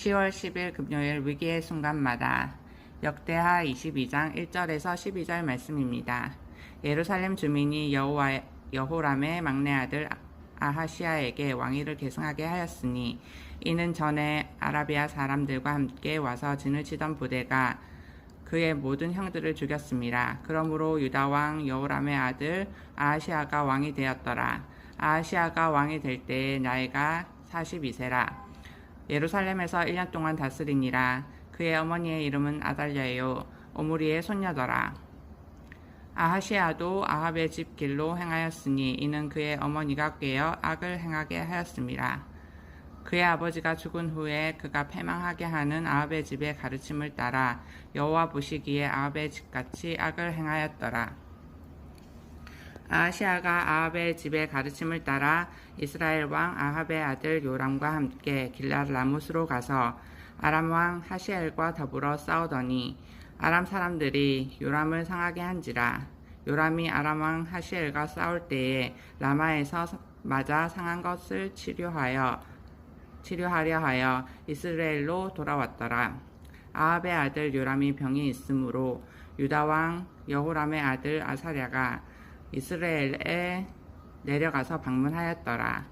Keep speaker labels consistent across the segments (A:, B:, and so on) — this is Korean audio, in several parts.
A: 10월 10일 금요일 위기의 순간마다 역대하 22장 1절에서 12절 말씀입니다. 예루살렘 주민이 여호와 여호람의 막내 아들 아하시아에게 왕위를 계승하게 하였으니 이는 전에 아라비아 사람들과 함께 와서 진을 치던 부대가 그의 모든 형들을 죽였습니다. 그러므로 유다 왕 여호람의 아들 아하시아가 왕이 되었더라. 아하시아가 왕이 될 때에 나이가 42세라. 예루살렘에서 1년 동안 다스리니라. 그의 어머니의 이름은 아달랴요. 오므리의 손녀더라. 아하시아도 아합의 집 길로 행하였으니 이는 그의 어머니가 꾀어 악을 행하게 하였습니다. 그의 아버지가 죽은 후에 그가 패망하게 하는 아합의 집의 가르침을 따라 여호와 보시기에 아합의 집같이 악을 행하였더라. 아하시아가 아합의 집의 가르침을 따라 이스라엘 왕 아합의 아들 요람과 함께 길랏 라못으로 가서 아람 왕 하시엘과 더불어 싸우더니 아람 사람들이 요람을 상하게 한지라 요람이 아람 왕 하시엘과 싸울 때에 라마에서 맞아 상한 것을 치료하여 치료하려 하여 이스라엘로 돌아왔더라. 아합의 아들 요람이 병이 있으므로 유다 왕 여호람의 아들 아사랴가 이스라엘에 내려가서 방문하였더라.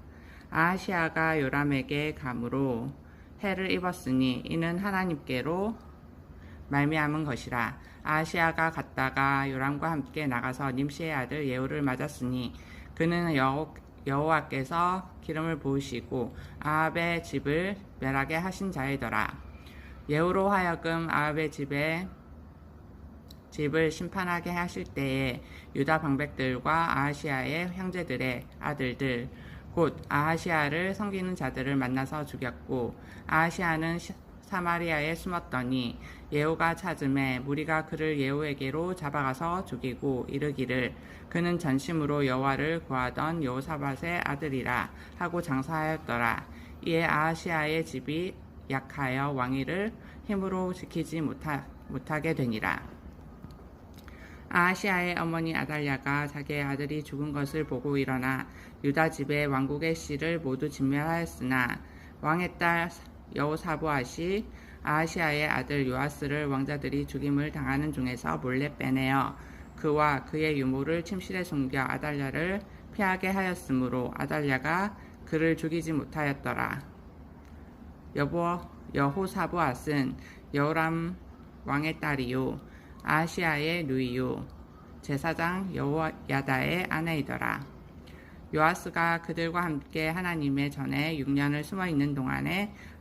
A: 아하시아가 요람에게 감으로 해를 입었으니 이는 하나님께로 말미암은 것이라. 아하시아가 갔다가 요람과 함께 나가서 님시의 아들 예후를 맞았으니 그는 여호, 여호와께서 기름을 부으시고 아합의 집을 멸하게 하신 자이더라. 예후로 하여금 아합의 집에 집을 심판하게 하실 때에 유다 방백들과 아하시아의 형제들의 아들들 곧 아하시아를 섬기는 자들을 만나서 죽였고 아하시아는 사마리아에 숨었더니 예후가 찾음에 무리가 그를 예후에게로 잡아가서 죽이고 이르기를 그는 전심으로 여호와를 구하던 여호사밧의 아들이라 하고 장사하였더라. 이에 아하시아의 집이 약하여 왕위를 힘으로 지키지 못하, 못하게 되니라 아하시아의 어머니 아달랴가 자기의 아들이 죽은 것을 보고 일어나 유다 집의 왕국의 씨를 모두 진멸하였으나 왕의 딸 여호사보아시 아하시아의 아들 요아스를 왕자들이 죽임을 당하는 중에서 몰래 빼내어 그와 그의 유모를 침실에 숨겨 아달랴를 피하게 하였으므로 아달랴가 그를 죽이지 못하였더라. 여보 여호사보앗은 여호람 왕의 딸이요 아시아의 누이요 제사장 여호야다의 아내이더라. 요아스가 그들과 함께 하나님의 전에 6년을 숨어 있는 동안에